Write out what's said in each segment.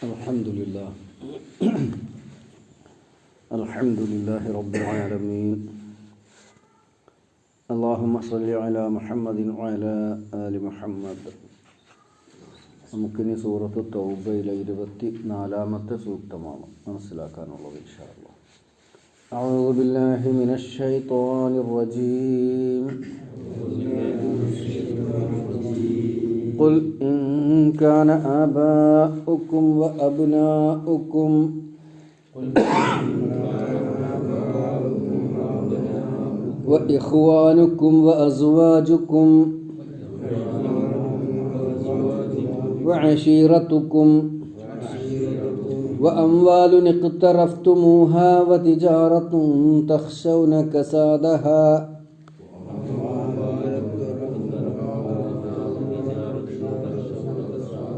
الحمد لله الحمد لله رب العالمين اللهم صل على محمد وعلى آل محمد നമുക്കിനി സൂറത്ത് തൗബയിലെ ഇരുപത്തി നാലാമത്തെ സൂക്തമാണ് മനസ്സിലാക്കാനുള്ളത് ഇൻഷാല്ല أعوذ بالله من الشيطان الرجيم قل إن كان آباؤكم وأبناؤكم. وإخوانكم وأزواجكم. وعشيرتكم. وأموال اقترفتموها وتجارة تخشون كسادها.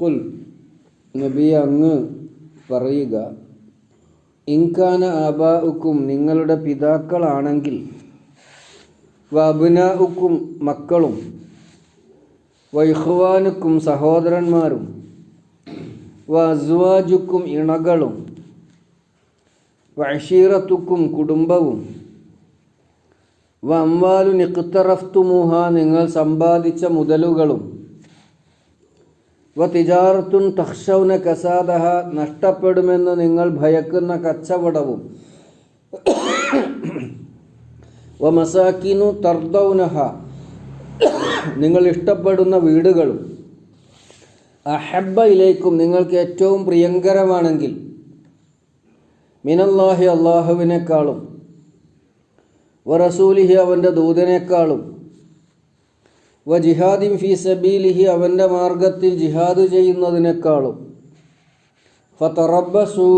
قل നബി അങ്ങ് പറയുക. ഇൻകാന ആബാഉക്കും നിങ്ങളുടെ പിതാക്കളാണെങ്കിൽ വബുനാഉക്കും മക്കളും വൈഹ്വാനുക്കും സഹോദരന്മാരും വസ്വാജുക്കും ഇണകളും വഷീറത്തുക്കും കുടുംബവും വംവാലു നിഖ്തറഫ്തുമുഹ നിങ്ങൾ സമ്പാദിച്ച മുതലുകളും വ തിജാറത്തുൻ തഹ്ഷൗന കസാദഹ നഷ്ടപ്പെടുമെന്ന് നിങ്ങൾ ഭയക്കുന്ന കച്ചവടവും. വ മസാക്കിനു തർദൗനഹ നിങ്ങൾ ഇഷ്ടപ്പെടുന്ന വീടുകളും. അഹബയിലേക്കും നിങ്ങൾക്ക് ഏറ്റവും പ്രിയങ്കരമാണെങ്കിൽ മിനല്ലാഹി അള്ളാഹുവിനേക്കാളും വറസൂലിഹി അവന്റെ ദൂതനേക്കാളും വ ജിഹാദിൻ ഫി സബീലിഹി അവന്റെ മാർഗത്തിൽ ജിഹാദ് ചെയ്യുന്നതിനേക്കാളും. ഫതറബസു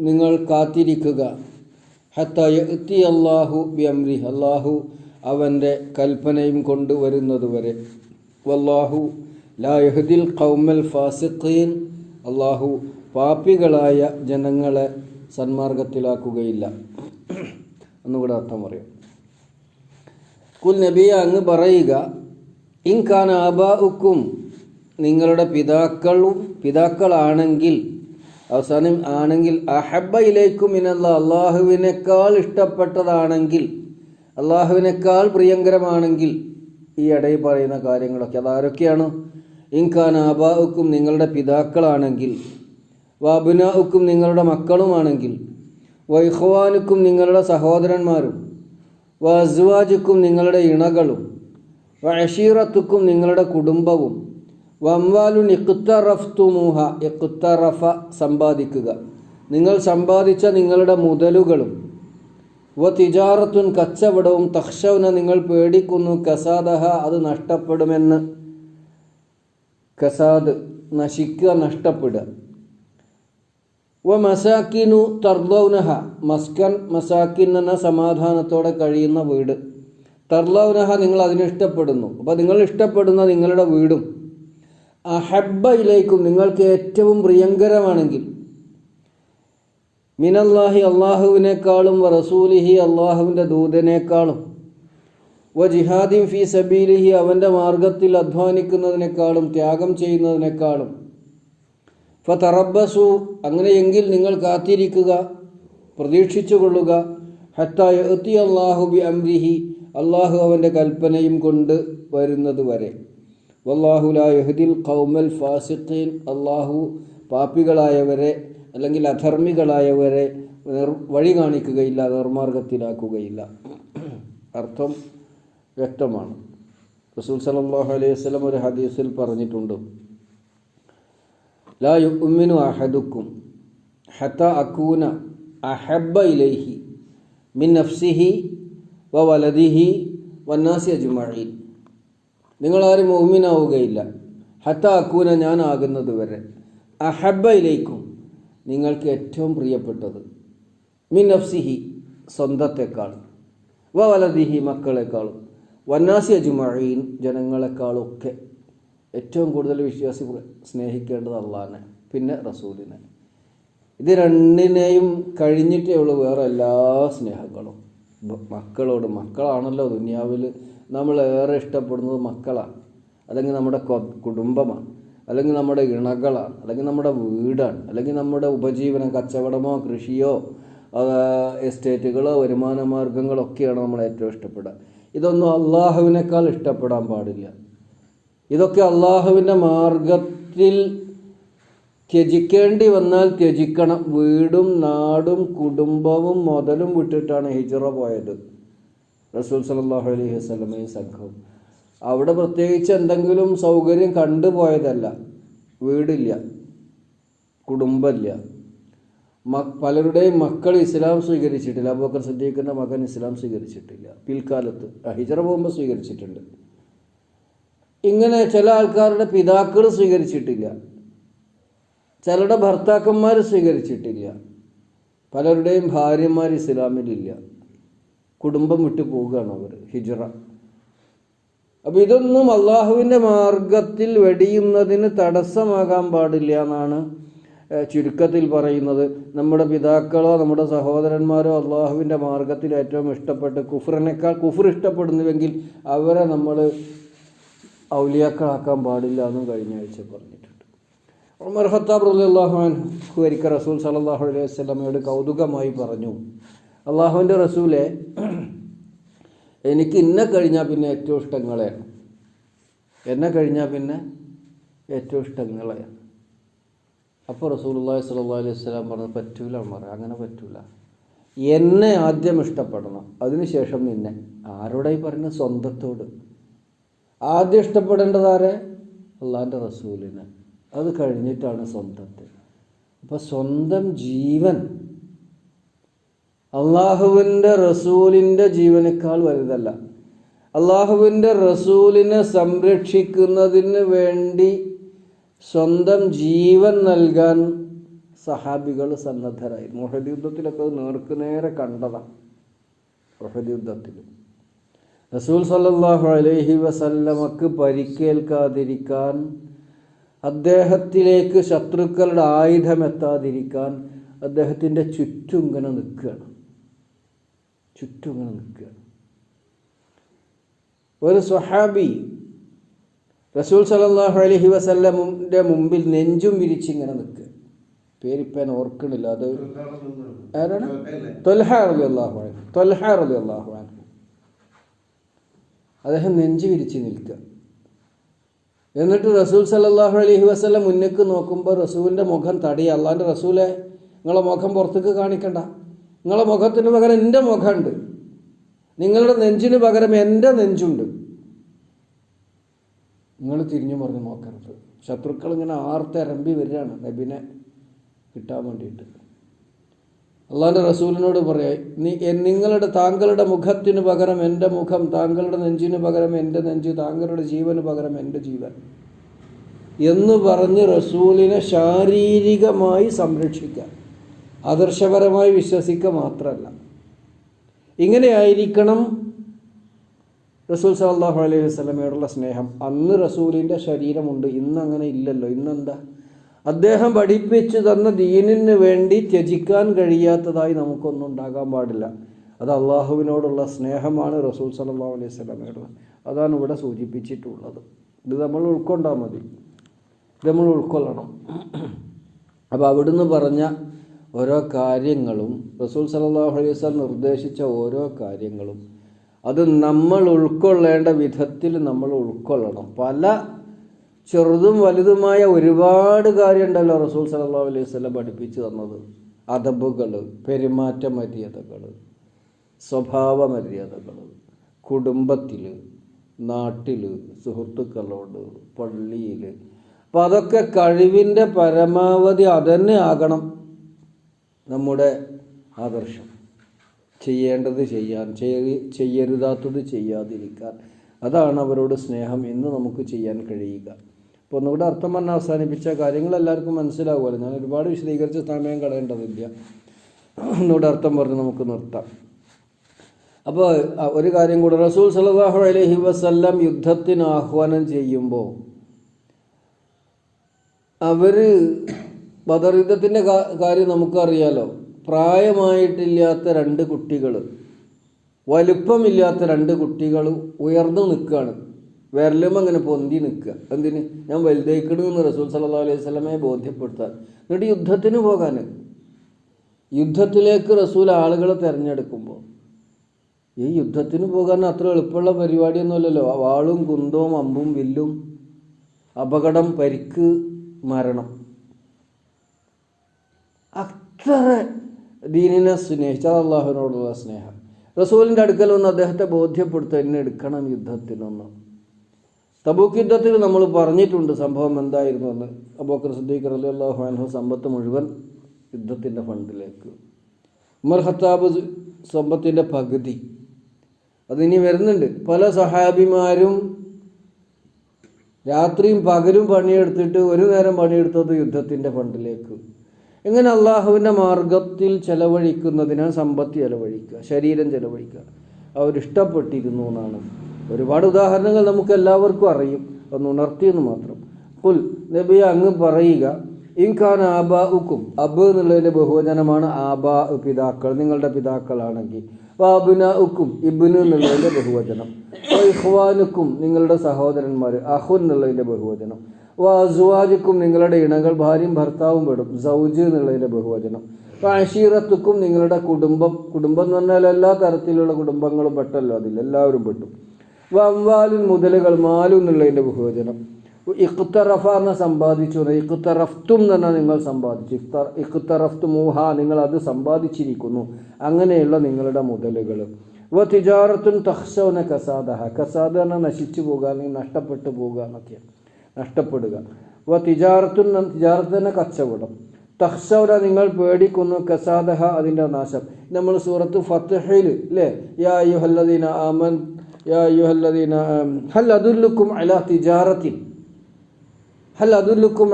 നിങ്ങൾ കാത്തിരിക്കുക. ഹത്ത അള്ളാഹു അല്ലാഹു അള്ളാഹു അവന്റെ കൽപ്പനയും കൊണ്ടുവരുന്നതുവരെ. വല്ലാഹു ലാ കൗമൽ ഫാസിഖീൻ അള്ളാഹു പാപ്പികളായ ജനങ്ങളെ സന്മാർഗത്തിലാക്കുകയില്ല എന്നുകൂടെ അർത്ഥം പറയാം. കുൽ നബിയ അങ്ങ് പറയുക ഇൻകാൻ ആബാഉക്കും നിങ്ങളുടെ പിതാക്കളും പിതാക്കളാണെങ്കിൽ അവസാനം ആണെങ്കിൽ അഹബയിലേക്കും ഇനല്ല അള്ളാഹുവിനേക്കാൾ ഇഷ്ടപ്പെട്ടതാണെങ്കിൽ അള്ളാഹുവിനേക്കാൾ പ്രിയങ്കരമാണെങ്കിൽ ഈ ഇടയിൽ പറയുന്ന കാര്യങ്ങളൊക്കെ അതാരൊക്കെയാണ്? ഇൻകാൻ ആബാഉക്കും നിങ്ങളുടെ പിതാക്കളാണെങ്കിൽ വാബുനാഉക്കും നിങ്ങളുടെ മക്കളുമാണെങ്കിൽ വൈഹ്വാനുക്കും നിങ്ങളുടെ സഹോദരന്മാരും വസ്വാജുക്കും നിങ്ങളുടെ ഇണകളും വഷീറത്തുക്കും നിങ്ങളുടെ കുടുംബവും. വംവാലു നിക്കുത്തറഫ്തുമൂഹ ഇക്കുത്തറഫ സമ്പാദിക്കുക. നിങ്ങൾ സമ്പാദിച്ച നിങ്ങളുടെ മുതലുകളും വ തിജാറത്തുൻ കച്ചവടവും തക്ഷവന നിങ്ങൾ പേടിക്കുന്നു കസാദഹ അത് നഷ്ടപ്പെടുമെന്ന്. കസാദ് നശിക്കുക നഷ്ടപ്പെടുക. വ മസാക്കിനു തർദൗനഹ മസ്കൻ മസാക്കിൻ എന്ന സമാധാനത്തോടെ കഴിയുന്ന വീട്. തർലൗനഹ നിങ്ങൾ അതിനെ ഇഷ്ടപ്പെടുന്നു. അപ്പോൾ നിങ്ങൾ ഇഷ്ടപ്പെടുന്ന നിങ്ങളുടെ വീടും അഹബയിലേക്കും നിങ്ങൾക്ക് ഏറ്റവും പ്രിയങ്കരമാണെങ്കിൽ മിനല്ലാഹി അള്ളാഹുവിനേക്കാളും റസൂലിഹി അള്ളാഹുവിന്റെ ദൂതനേക്കാളും വ ജിഹാദി ഫി സബീലിഹി അവന്റെ മാർഗത്തിൽ അധ്വാനിക്കുന്നതിനേക്കാളും ത്യാഗം ചെയ്യുന്നതിനേക്കാളും ഫ തറബസു അങ്ങനെയെങ്കിൽ നിങ്ങൾ കാത്തിരിക്കുക പ്രതീക്ഷിച്ചു കൊള്ളുക ഹത്തായ എത്തി അള്ളാഹു അംരിഹി അള്ളാഹു അവന്റെ കൽപ്പനയും കൊണ്ട് വരുന്നത് വരെ. വല്ലാഹുല ഖൗമൽ ഫാസിഖീൻ. അള്ളാഹു പാപ്പികളായവരെ അല്ലെങ്കിൽ അധർമ്മികളായവരെ വഴി കാണിക്കുകയില്ല നിർമാർഗത്തിലാക്കുകയില്ല. അർത്ഥം വ്യക്തമാണ്. റസൂൽ സലല്ലാഹു അലൈഹി വസ്ലം ഒരു ഹദീസിൽ പറഞ്ഞിട്ടുണ്ട്. ലാ യുഅ്മിനു അഹദുക്കും ഹത്ത അക്കൂന അഹബ്ബ ഇലൈഹി മിൻ നഫ്സിഹി വ വലദിഹി വന്നാസി അജ്മഈൻ. നിങ്ങളാരും മോമിനാവുകയില്ല ഹത്ത അക്കൂന ഞാനാകുന്നത് വരെ. അഹബയിലേക്കും നിങ്ങൾക്ക് ഏറ്റവും പ്രിയപ്പെട്ടത്. മിൻ അഫ്സിഹി സ്വന്തത്തെക്കാൾ. വ വലദിഹി മക്കളെക്കാളും. വന്നാസി അജുമഴീൻ ജനങ്ങളെക്കാളൊക്കെ. ഏറ്റവും കൂടുതൽ വിശ്വാസി സ്നേഹിക്കേണ്ടത് അള്ളാഹനെ പിന്നെ റസൂലിനെ. ഇത് രണ്ടിനെയും കഴിഞ്ഞിട്ടേ ഉള്ളൂ വേറെ എല്ലാ സ്നേഹങ്ങളും. മക്കളോട്. മക്കളാണല്ലോ ദുനിയാവിൽ നമ്മളേറെ ഇഷ്ടപ്പെടുന്നത് മക്കളാണ്. അല്ലെങ്കിൽ നമ്മുടെ കുടുംബമാണ്. അല്ലെങ്കിൽ നമ്മുടെ ഇണകളാണ്. അല്ലെങ്കിൽ നമ്മുടെ വീടാണ്. അല്ലെങ്കിൽ നമ്മുടെ ഉപജീവനം കച്ചവടമോ കൃഷിയോ എസ്റ്റേറ്റുകളോ വരുമാന മാർഗങ്ങളോ ഒക്കെയാണ് നമ്മൾ ഏറ്റവും ഇഷ്ടപ്പെടുക. ഇതൊന്നും അള്ളാഹുവിനേക്കാൾ ഇഷ്ടപ്പെടാൻ പാടില്ല. ഇതൊക്കെ അള്ളാഹുവിന്റെ മാർഗത്തിൽ ത്യജിക്കേണ്ടി വന്നാൽ ത്യജിക്കണം. വീടും നാടും കുടുംബവും മുതലും വിട്ടിട്ടാണ് ഹിജറ പോയത്. റസൂൽ സല്ലല്ലാഹു അലൈഹി വസ്ലമയും സംഘവും അവിടെ പ്രത്യേകിച്ച് എന്തെങ്കിലും സൗകര്യം കണ്ടുപോയതല്ല വീടില്ല. കുടുംബമില്ല. മ പലരുടെയും മക്കൾ ഇസ്ലാം സ്വീകരിച്ചിട്ടില്ല. അബൂബക്കർ സിദ്ദീഖിന്റെ മകൻ ഇസ്ലാം സ്വീകരിച്ചിട്ടില്ല. പിൽക്കാലത്ത് ഹിജറ പോകുമ്പോൾ സ്വീകരിച്ചിട്ടുണ്ട്. ഇങ്ങനെ ചില ആൾക്കാരുടെ പിതാക്കൾ സ്വീകരിച്ചിട്ടില്ല. ചിലരുടെ ഭർത്താക്കന്മാർ സ്വീകരിച്ചിട്ടില്ല. പലരുടെയും ഭാര്യമാർ ഇസ്ലാമിലില്ല. കുടുംബം വിട്ടു പോവുകയാണ് അവർ ഹിജറ. അപ്പോൾ ഇതൊന്നും അള്ളാഹുവിന്റെ മാർഗത്തിൽ വെടിയുന്നതിന് തടസ്സമാകാൻ പാടില്ല എന്നാണ് ചുരുക്കത്തിൽ പറയുന്നത്. നമ്മുടെ പിതാക്കളോ നമ്മുടെ സഹോദരന്മാരോ അള്ളാഹുവിന്റെ മാർഗത്തിൽ ഏറ്റവും ഇഷ്ടപ്പെട്ട് കുഫറിനേക്കാൾ കുഫർ ഇഷ്ടപ്പെടുന്നുവെങ്കിൽ അവരെ നമ്മൾ ഔലിയാക്കളാക്കാൻ പാടില്ല എന്നും കഴിഞ്ഞ ആഴ്ച പറഞ്ഞിട്ടുണ്ട്. ഉമർ ഖത്താബ് റളിയല്ലാഹു അൻഹു ഒരിക്കൽ റസൂൽ സലാഹു അലൈഹി വസ്ലമയോട് കൗതുകമായി പറഞ്ഞു. അള്ളാഹുവിന്റെ റസൂലെ എനിക്ക് ഇന്നെ കഴിഞ്ഞാൽ പിന്നെ ഏറ്റവും ഇഷ്ടങ്ങളെയാണ് എന്നെ കഴിഞ്ഞാൽ പിന്നെ ഏറ്റവും ഇഷ്ടങ്ങളെയാണ് അപ്പോൾ അപ്പോൾ റസൂലുള്ളാഹി സ്വല്ലല്ലാഹു അലൈഹി വസല്ലം പറഞ്ഞു പറ്റൂല ഉമർ അങ്ങനെ പറ്റൂല. എന്നെ ആദ്യം ഇഷ്ടപ്പെടണം അതിനുശേഷം നിന്നെ. ആരോടായി പറഞ്ഞ സ്വന്തത്തോട്? ആദ്യം ഇഷ്ടപ്പെടേണ്ടതാരെ അള്ളാഹിന്റെ റസൂലിനെ. അത് കഴിഞ്ഞിട്ടാണ് സ്വന്തത്തെ. അപ്പോൾ സ്വന്തം ജീവൻ അള്ളാഹുവിന്റെ റസൂലിന്റെ ജീവനേക്കാൾ വലുതല്ല. അള്ളാഹുവിന്റെ റസൂലിനെ സംരക്ഷിക്കുന്നതിന് വേണ്ടി സ്വന്തം ജീവൻ നൽകാൻ സഹാബികൾ സന്നദ്ധരായി. മുഹദ് യുദ്ധത്തിലൊക്കെ അത് നേർക്കുനേരെ കണ്ടതാണ് മുഹദ് യുദ്ധത്തിൽ റസൂൽ സല്ലാഹു അലൈഹി വസല്ലമക്ക് പരിക്കേൽക്കാതിരിക്കാൻ അദ്ദേഹത്തിലേക്ക് ശത്രുക്കളുടെ ആയുധമെത്താതിരിക്കാൻ അദ്ദേഹത്തിന്റെ ചുറ്റും ഇങ്ങനെ നിൽക്കുകയാണ്. ചുറ്റും ഇങ്ങനെ നിൽക്കുകയാണ്. ഒരു സ്വഹാബി റസൂൽ സല്ലല്ലാഹു അലഹി വസല്ലമിന്റെ മുമ്പിൽ നെഞ്ചും വിരിച്ചിങ്ങനെ നിൽക്കുക. പേരിപ്പൻ ഓർക്കണില്ല. അത് ആരാണ്? തൊൽഹ റളിയല്ലാഹു അൻഹു. തൊൽഹ റളിയല്ലാഹു അൻഹു. അദ്ദേഹം നെഞ്ചു വിരിച്ച് നിൽക്കുക. എന്നിട്ട് റസൂൽ സല്ലല്ലാഹു അലഹി വസ്ലം മുന്നേക്ക് നോക്കുമ്പോൾ റസൂലിന്റെ മുഖം തടി. അള്ളാന്റെ റസൂലെ നിങ്ങളെ മുഖം പുറത്തേക്ക് കാണിക്കണ്ട. നിങ്ങളെ മുഖത്തിന് പകരം എന്റെ മുഖമുണ്ട്. നിങ്ങളുടെ നെഞ്ചിന് പകരം എന്റെ നെഞ്ചുണ്ട്. നിങ്ങൾ തിരിഞ്ഞു പറഞ്ഞ് നോക്കരുത്. ശത്രുക്കൾ ഇങ്ങനെ ആർത്തരമ്പി വരികയാണ്. നബിനെ കിട്ടാൻ വേണ്ടിയിട്ട്. അള്ളാഹിന്റെ റസൂലിനോട് പറയാ നിങ്ങളുടെ താങ്കളുടെ മുഖത്തിന് പകരം എന്റെ മുഖം താങ്കളുടെ നെഞ്ചിന് പകരം എന്റെ നെഞ്ച് താങ്കളുടെ ജീവന് പകരം എന്റെ ജീവൻ. എന്ന് പറഞ്ഞ് റസൂലിനെ ശാരീരികമായി സംരക്ഷിക്കുക. ആദർശപരമായി വിശ്വസിക്കുക മാത്രമല്ല. ഇങ്ങനെയായിരിക്കണം റസൂൽ സല്ലാഹു അലൈഹി വസ്ലമയോടുള്ള സ്നേഹം. അന്ന് റസൂലിന്റെ ശരീരമുണ്ട് ഇന്ന് അങ്ങനെ ഇല്ലല്ലോ. ഇന്നെന്താ? അദ്ദേഹം പഠിപ്പിച്ചു തന്ന ദീനിന് വേണ്ടി ത്യജിക്കാൻ കഴിയാത്തതായി നമുക്കൊന്നും ഉണ്ടാകാൻ പാടില്ല. അത് അള്ളാഹുവിനോടുള്ള സ്നേഹമാണ് റസൂൽ സലാഹു അലൈഹി സ്വലമയുടെ അതാണ് ഇവിടെ സൂചിപ്പിച്ചിട്ടുള്ളത്. ഇത് നമ്മൾ ഉൾക്കൊണ്ടാൽ മതി. ഇത് നമ്മൾ ഉൾക്കൊള്ളണം. അപ്പോൾ അവിടുന്ന് പറഞ്ഞ ഓരോ കാര്യങ്ങളും റസൂൽ സല്ലല്ലാഹു അലൈഹി വസല്ലം നിർദ്ദേശിച്ച ഓരോ കാര്യങ്ങളും അത് നമ്മൾ ഉൾക്കൊള്ളേണ്ട വിധത്തിൽ നമ്മൾ ഉൾക്കൊള്ളണം. പല ചെറുതും വലുതുമായ ഒരുപാട് കാര്യമുണ്ടല്ലോ റസൂൽ സല്ലല്ലാഹു അലൈഹി വസല്ലം പഠിപ്പിച്ചു തന്നത്. അതബുകൾ പെരുമാറ്റ മര്യാദകൾ സ്വഭാവ മര്യാദകൾ കുടുംബത്തിൽ നാട്ടിൽ സുഹൃത്തുക്കളോട് പള്ളിയിൽ അപ്പം അതൊക്കെ കഴിവിന്റെ പരമാവധി അതന്നെ ആകണം നമ്മുടെ ആദർശം. ചെയ്യേണ്ടത് ചെയ്യാൻ ചെയ്യ- ചെയ്യരുതാത്തത് ചെയ്യാതിരിക്കാൻ. അതാണ് അവരോട് സ്നേഹം എന്ന് നമുക്ക് ചെയ്യാൻ കഴിയുക. അപ്പോൾ ഒന്നുകൂടെ അർത്ഥം പറഞ്ഞ് അവസാനിപ്പിച്ച കാര്യങ്ങൾ എല്ലാവർക്കും മനസ്സിലാവുമല്ലോ. ഞാൻ ഒരുപാട് വിശദീകരിച്ച സമയം കളയേണ്ടതില്ല ഒന്നുകൂടെ അർത്ഥം പറഞ്ഞ് നമുക്ക് നിർത്താം. അപ്പോൾ ഒരു കാര്യം കൂടെ. റസൂൽ സല്ലല്ലാഹു അലഹി വസ്ല്ലാം യുദ്ധത്തിന് ആഹ്വാനം ചെയ്യുമ്പോൾ അവർ ബദർ യുദ്ധത്തിന്റെ കാര്യം നമുക്കറിയാലോ. പ്രായമായിട്ടില്ലാത്ത രണ്ട് കുട്ടികൾ വലുപ്പമില്ലാത്ത രണ്ട് കുട്ടികൾ ഉയർന്നു നിൽക്കുകയാണ് വിരലും അങ്ങനെ പൊന്തി നിൽക്കുക. എന്തിന് ഞാൻ വലുതേക്കണമെന്ന് റസൂൽ സല്ലാ അലൈഹി സ്വലമയെ ബോധ്യപ്പെടുത്താൻ എന്നിട്ട് യുദ്ധത്തിന് പോകാൻ യുദ്ധത്തിലേക്ക് റസൂൽ ആളുകളെ തിരഞ്ഞെടുക്കുമ്പോൾ ഈ യുദ്ധത്തിന് പോകാൻ അത്ര എളുപ്പമുള്ള പരിപാടിയൊന്നുമല്ലല്ലോ വാളും കുന്തവും അമ്പും വില്ലും അപകടം പരിക്ക് മരണം. അത്ര ദീനിനെ സ്നേഹിച്ച അള്ളാഹുവിനോടുള്ള സ്നേഹം. റസൂലിന്റെ അടുക്കൽ ഒന്ന് അദ്ദേഹത്തെ ബോധ്യപ്പെടുത്തുക എന്നെ എടുക്കണം യുദ്ധത്തിനൊന്ന്. തബൂക്ക് യുദ്ധത്തിൽ നമ്മൾ പറഞ്ഞിട്ടുണ്ട് സംഭവം എന്തായിരുന്നു എന്ന്. അബൂക്കർ സിദ്ദീഖ് അലി അള്ളാഹു സമ്പത്ത് മുഴുവൻ യുദ്ധത്തിന്റെ ഫണ്ടിലേക്ക്. ഉമർ ഖത്താബ് സമ്പത്തിന്റെ പകുതി. അതിനി വരുന്നുണ്ട്. പല സഹാബിമാരും രാത്രിയും പകലും പണിയെടുത്തിട്ട് ഒരു നേരം പണിയെടുത്തത് യുദ്ധത്തിന്റെ ഫണ്ടിലേക്ക്. എങ്ങനെ അള്ളാഹുവിന്റെ മാർഗത്തിൽ ചെലവഴിക്കുന്നതിനാണ് സമ്പത്ത് ചെലവഴിക്കുക ശരീരം ചെലവഴിക്കുക. അവരിഷ്ടപ്പെട്ടിരുന്നു എന്നാണ്. ഒരുപാട് ഉദാഹരണങ്ങൾ നമുക്ക് എല്ലാവർക്കും അറിയും. ഒന്ന് ഉണർത്തിയെന്ന് മാത്രം. കുൽ നബി അങ്ങ് പറയുക ഇൻഖാൻ ആബാ ഉക്കും അബ് എന്നുള്ളതിന്റെ ബഹുവചനമാണ് ആബാ പിതാക്കൾ നിങ്ങളുടെ പിതാക്കളാണെങ്കിൽ. വാബുന ഉക്കും ഇബിന് എന്നുള്ളതിന്റെ ബഹുവചനം. ഇഹ്വാനുക്കും നിങ്ങളുടെ സഹോദരന്മാർ അഹു എന്നുള്ളതിന്റെ ബഹുവചനം. വാസുവാജുക്കും നിങ്ങളുടെ ഇണകൾ ഭാര്യയും ഭർത്താവും പെടും സൗജ് എന്നുള്ളതിന്റെ ബഹുവചനം. അഷീറത്തുക്കും നിങ്ങളുടെ കുടുംബം കുടുംബം എന്ന് പറഞ്ഞാൽ എല്ലാ തരത്തിലുള്ള കുടുംബങ്ങളും പെട്ടല്ലോ അതിൽ എല്ലാവരും പെട്ടു. വവ്വാലിൻ മുതലുകൾ മാലു എന്നുള്ളതിന്റെ ബഹുവചനം. ഇഖ്തറഫ എന്ന സമ്പാദിച്ചു ഇഖ്തറഫ്തും എന്ന് പറഞ്ഞാൽ നിങ്ങൾ സമ്പാദിച്ചു. ഇഫ്തർ ഇഖ്തറഫ്തു മൂഹ നിങ്ങൾ അത് സമ്പാദിച്ചിരിക്കുന്നു. അങ്ങനെയുള്ള നിങ്ങളുടെ മുതലുകൾ. വ തിജാറത്തുൻ തഹ്സവന കസാദഹ. കസാദ നശിച്ചു പോകുക അല്ലെങ്കിൽ നഷ്ടപ്പെട്ടു പോകുക എന്നൊക്കെയാണ് നഷ്ടപ്പെടുക. വ തിജാറത്തുൻ തിജാറത്ത് തന്നെ കച്ചവടം. തഹ്സവന നിങ്ങൾ പേടിക്കുന്നു കസാദഹ അതിന്റെ നാശം. നമ്മൾ സൂറത്ത് ഫത്തഹയിൽ അല്ലേ യാ യുഹല്ലദീന ആമൻ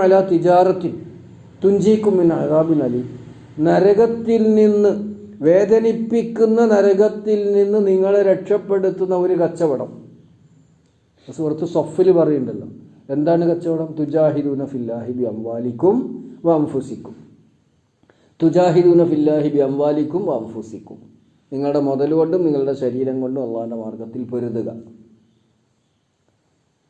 അല തിജാറത്തിൻ. തുഞ്ചിക്കും മിൻ അഴാബിൻ അലി. നരകത്തിൽ നിന്ന് വേദനിപ്പിക്കുന്ന നരകത്തിൽ നിന്ന് നിങ്ങളെ രക്ഷപ്പെടുത്തുന്ന ഒരു കച്ചവടം. സുഹൃത്ത് സൊഫിൽ പറയുന്നുണ്ടല്ലോ. എന്താണ് കച്ചവടം? തുജാഹിദൂന ഫില്ലാഹിബി അംവാലിക്കും വംഫുസിക്കും തുജാഹിദൂന ഫില്ലാഹിബി അംവാലിക്കും വംഫുസിക്കും നിങ്ങളുടെ മുതൽ കൊണ്ടും നിങ്ങളുടെ ശരീരം കൊണ്ടും അള്ളാഹിന്റെ മാർഗത്തിൽ പൊരുതുക.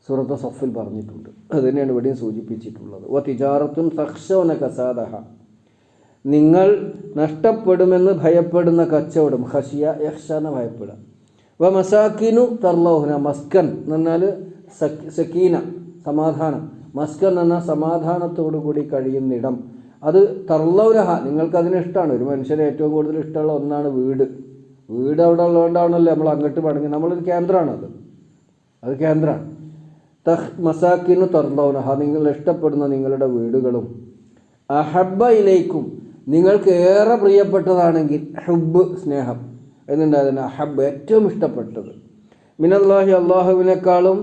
സൂറത്ത് സഫിൽ പറഞ്ഞിട്ടുണ്ട്. അത് തന്നെയാണ് ഇവിടെയും സൂചിപ്പിച്ചിട്ടുള്ളത്. ഓ തിജാറത്തും സക്ഷവന കസാദഹ. നിങ്ങൾ നഷ്ടപ്പെടുമെന്ന് ഭയപ്പെടുന്ന കച്ചവടം ഹഷിയ യക്ഷന ഭയപ്പെടുക. വ മസാക്കിനു തർലോഹന മസ്കൻ എന്ന് പറഞ്ഞാൽ സക്കീന സമാധാനം. മസ്കൻ എന്ന സമാധാനത്തോടു കൂടി കഴിയുന്നിടം അത് തർലൗരഹ നിങ്ങൾക്ക് അതിന് ഇഷ്ടമാണ് ഒരു മനുഷ്യന് ഏറ്റവും കൂടുതൽ ഇഷ്ടമുള്ള ഒന്നാണ് വീട്. വീട് അവിടെ ഉള്ളതുകൊണ്ടാണല്ലോ നമ്മൾ അങ്ങോട്ട് മടങ്ങി. നമ്മളൊരു കേന്ദ്രമാണ് അത്. അത് കേന്ദ്രമാണ്. തഹ് മസാക്കിനു തർലൗനഹ നിങ്ങൾ ഇഷ്ടപ്പെടുന്ന നിങ്ങളുടെ വീടുകളും അഹബ ഇലൈക്കും. നിങ്ങൾക്ക് ഏറെ പ്രിയപ്പെട്ടതാണെങ്കിൽ ഹുബ് സ്നേഹം എന്നുണ്ടായതിന് അഹബ് ഏറ്റവും ഇഷ്ടപ്പെട്ടത്. മിനല്ലാഹി അള്ളാഹുവിനേക്കാളും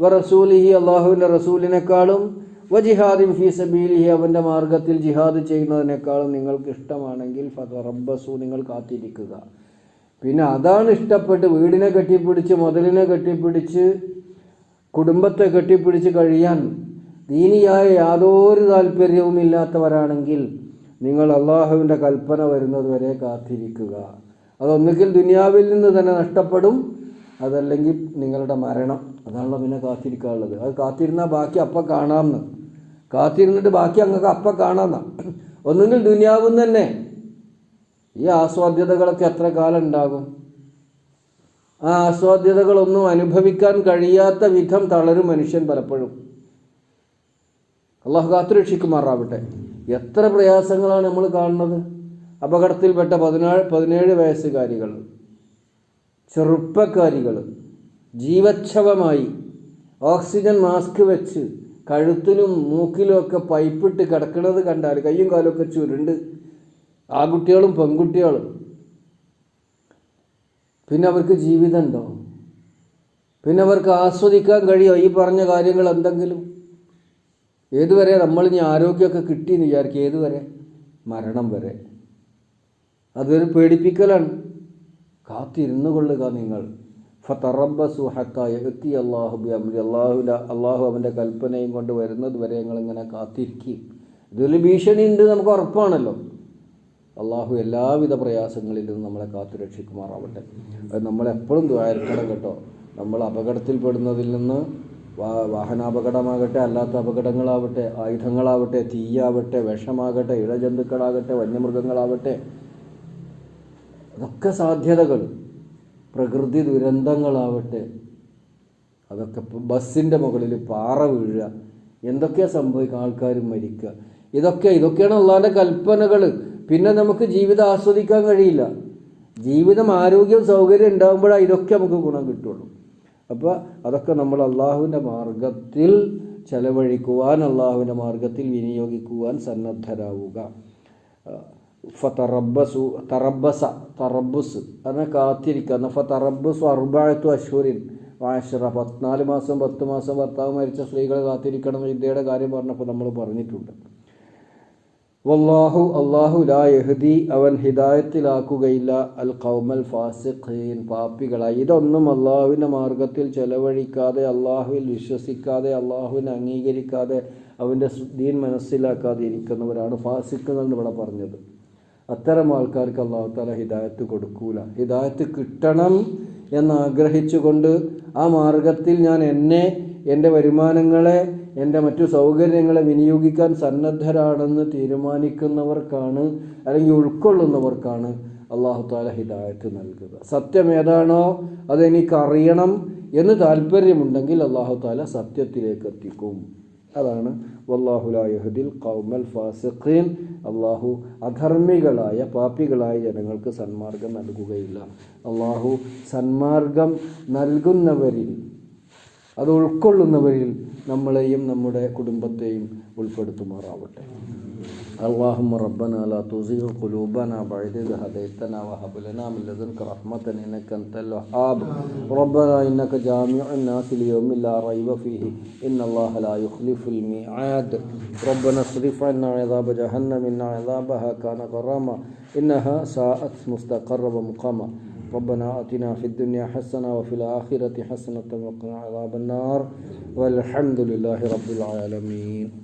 വ റസൂലിഹി അള്ളാഹുവിന്റെ റസൂലിനേക്കാളും വ ജിഹാദിൻ ഫീ സബീലിഹി അവന്റെ മാർഗത്തിൽ ജിഹാദ് ചെയ്യുന്നതിനേക്കാളും നിങ്ങൾക്ക് ഇഷ്ടമാണെങ്കിൽ ഫറബസു നിങ്ങൾ കാത്തിരിക്കുക. പിന്നെ അതാണ് ഇഷ്ടപ്പെട്ട് വീടിനെ കെട്ടിപ്പിടിച്ച് മുതലിനെ കെട്ടിപ്പിടിച്ച് കുടുംബത്തെ കെട്ടിപ്പിടിച്ച് കഴിയാൻ ദീനിയായ യാതൊരു താല്പര്യവും ഇല്ലാത്തവരാണെങ്കിൽ നിങ്ങൾ അള്ളാഹുവിന്റെ കൽപ്പന വരുന്നത് വരെ കാത്തിരിക്കുക. അതൊന്നുകിൽ ദുനിയാവിൽ നിന്ന് തന്നെ നഷ്ടപ്പെടും അതല്ലെങ്കിൽ നിങ്ങളുടെ മരണം. അതാണല്ലോ പിന്നെ കാത്തിരിക്കാനുള്ളത്. അത് കാത്തിരുന്നാൽ ബാക്കി അപ്പം കാണാമെന്ന് കാത്തിരുന്നിട്ട് ബാക്കി അങ്ങക്ക് അപ്പം കാണാമെന്ന ഒന്നുകിൽ ദുനിയാവും തന്നെ. ഈ ആസ്വാദ്യതകളൊക്കെ എത്ര കാലം ഉണ്ടാകും? ആ ആസ്വാദ്യതകളൊന്നും അനുഭവിക്കാൻ കഴിയാത്ത വിധം തളരും മനുഷ്യൻ പലപ്പോഴും. അള്ളാഹു കാത്തുരക്ഷിക്കുമാറാവട്ടെ എത്ര പ്രയാസങ്ങളാണ് നമ്മൾ കാണുന്നത്? അപകടത്തിൽപ്പെട്ട പതിനാല് പതിനേഴ് വയസ്സുകാരികൾ ചെറുപ്പക്കാരികൾ ജീവച്ഛവമായി ഓക്സിജൻ മാസ്ക് വെച്ച് കഴുത്തിലും മൂക്കിലും ഒക്കെ പൈപ്പിട്ട് കിടക്കുന്നത് കണ്ടാൽ കയ്യും കാലൊക്കെ ചുരുണ്ട്. ആൺകുട്ടികളും പെൺകുട്ടികളും. പിന്നെ അവർക്ക് ജീവിതമുണ്ടോ? പിന്നെ അവർക്ക് ആസ്വദിക്കാൻ കഴിയോ ഈ പറഞ്ഞ കാര്യങ്ങൾ എന്തെങ്കിലും? ഏതുവരെ നമ്മൾ ഇനി ആരോഗ്യമൊക്കെ കിട്ടിയെന്ന് വിചാരിക്കുക ഏതുവരെ? മരണം വരെ. അതൊരു പേടിപ്പിക്കലാണ്. കാത്തിരുന്നു കൊള്ളുക നിങ്ങൾ. ഫറബസു ഹത്തായ എത്തി അള്ളാഹു ബി അമ്രി അള്ളാഹുല അള്ളാഹു അവന്റെ കൽപ്പനയും കൊണ്ട് വരുന്നത് വരെ ഞങ്ങളിങ്ങനെ കാത്തിരിക്കും. ഇതൊരു ഭീഷണി ഉണ്ട് നമുക്ക് ഉറപ്പാണല്ലോ. അള്ളാഹു എല്ലാവിധ പ്രയാസങ്ങളിലും നമ്മളെ കാത്തു രക്ഷിക്കുമാറാവട്ടെ. അത് നമ്മളെപ്പോഴും ദ്വാരിക്കണം കേട്ടോ. നമ്മൾ അപകടത്തിൽപ്പെടുന്നതിൽ നിന്ന് വാഹനാപകടമാകട്ടെ അല്ലാത്ത അപകടങ്ങളാവട്ടെ ആയുധങ്ങളാവട്ടെ തീയാവട്ടെ വിഷമാകട്ടെ ഇഴജന്തുക്കളാകട്ടെ വന്യമൃഗങ്ങളാവട്ടെ അതൊക്കെ സാധ്യതകൾ. പ്രകൃതി ദുരന്തങ്ങളാവട്ടെ. അതൊക്കെ ബസ്സിന്റെ മുകളിൽ പാറ വീഴുക. എന്തൊക്കെയാ സംഭവിക്കുക? ആൾക്കാർ മരിക്കുക. ഇതൊക്കെ ഇതൊക്കെയാണ് അള്ളാന്റെ കൽപ്പനകൾ പിന്നെ നമുക്ക് ജീവിതം ആസ്വദിക്കാൻ കഴിയില്ല. ജീവിതം ആരോഗ്യം സൗകര്യം ഉണ്ടാകുമ്പോഴാണ് ഇതൊക്കെ നമുക്ക് ഗുണം കിട്ടുള്ളൂ. അപ്പോൾ അതൊക്കെ നമ്മൾ അള്ളാഹുവിന്റെ മാർഗത്തിൽ ചെലവഴിക്കുവാൻ അള്ളാഹുവിന്റെ മാർഗത്തിൽ വിനിയോഗിക്കുവാൻ സന്നദ്ധരാവുക. ഫറബസു തറബസ തറബുസ് അതിനെ ഫറബുസു അറുബാഴത്തു അശ്വരിൻ വാഷറ പത്തിനാല് മാസം പത്ത് മാസം ഭർത്താവ് മരിച്ച സ്ത്രീകൾ കാത്തിരിക്കണം വിദ്യയുടെ കാര്യം പറഞ്ഞപ്പോൾ നമ്മൾ പറഞ്ഞിട്ടുണ്ട്. വല്ലാഹു അള്ളാഹു ലാ യഹദി അവൻ ഹിദായത്തിലാക്കുകയില്ല. അൽ കൗമൽ ഫാസിഖീൻ പാപ്പികളായി ഇതൊന്നും അള്ളാഹുവിന്റെ മാർഗത്തിൽ ചെലവഴിക്കാതെ അള്ളാഹുവിൽ വിശ്വസിക്കാതെ അള്ളാഹുവിനെ അംഗീകരിക്കാതെ അവന്റെ ദീൻ മനസ്സിലാക്കാതെ ഇരിക്കുന്നവരാണ് ഫാസിഖുകൾ എന്ന് ഇവിടെ പറഞ്ഞത്. അത്തരം ആൾക്കാർക്ക് അള്ളാഹു താല ഹിദായത്ത് കൊടുക്കൂല. ഹിദായത്ത് കിട്ടണം എന്നാഗ്രഹിച്ചുകൊണ്ട് ആ മാർഗത്തിൽ ഞാൻ എന്നെ എന്റെ വരുമാനങ്ങളെ എന്റെ മറ്റു സൗകര്യങ്ങളെ വിനിയോഗിക്കാൻ സന്നദ്ധരാണെന്ന് തീരുമാനിക്കുന്നവർക്കാണ് അല്ലെങ്കിൽ ഉൾക്കൊള്ളുന്നവർക്കാണ് അള്ളാഹു താല ഹിദായത്ത് നൽകുക. സത്യം ഏതാണോ അതെനിക്കറിയണം എന്ന് താല്പര്യമുണ്ടെങ്കിൽ അള്ളാഹു താല സത്യത്തിലേക്ക് എത്തിക്കും. അതാണ് വല്ലാഹുലായഹദിൽ കൗമൽ ഫാസിഖീൻ. അള്ളാഹു അധർമ്മികളായ പാപ്പികളായ ജനങ്ങൾക്ക് സന്മാർഗം നൽകുകയില്ല. അള്ളാഹു സന്മാർഗം നൽകുന്നവരിൽ അത് ഉൾക്കൊള്ളുന്നവരിൽ നമ്മളെയും നമ്മുടെ കുടുംബത്തെയും ഉൾപ്പെടുത്തുമാറാവട്ടെ. اللهم ربنا لا تزغ قلوبنا بعد إذ هديتنا وهب لنا من لدنك رحمة إنك أنت الوهاب. ربنا إنك جامع الناس ليوم لا ريب فيه. إن الله لا يخلف الميعاد. ربنا اصرف عنا عذاب جهنم إن عذابها كان غراما. إنها ساءت مستقرا ومقاما. ربنا آتنا في الدنيا حسنة وفي الآخرة حسنة وقنا عذاب النار. والحمد لله رب العالمين.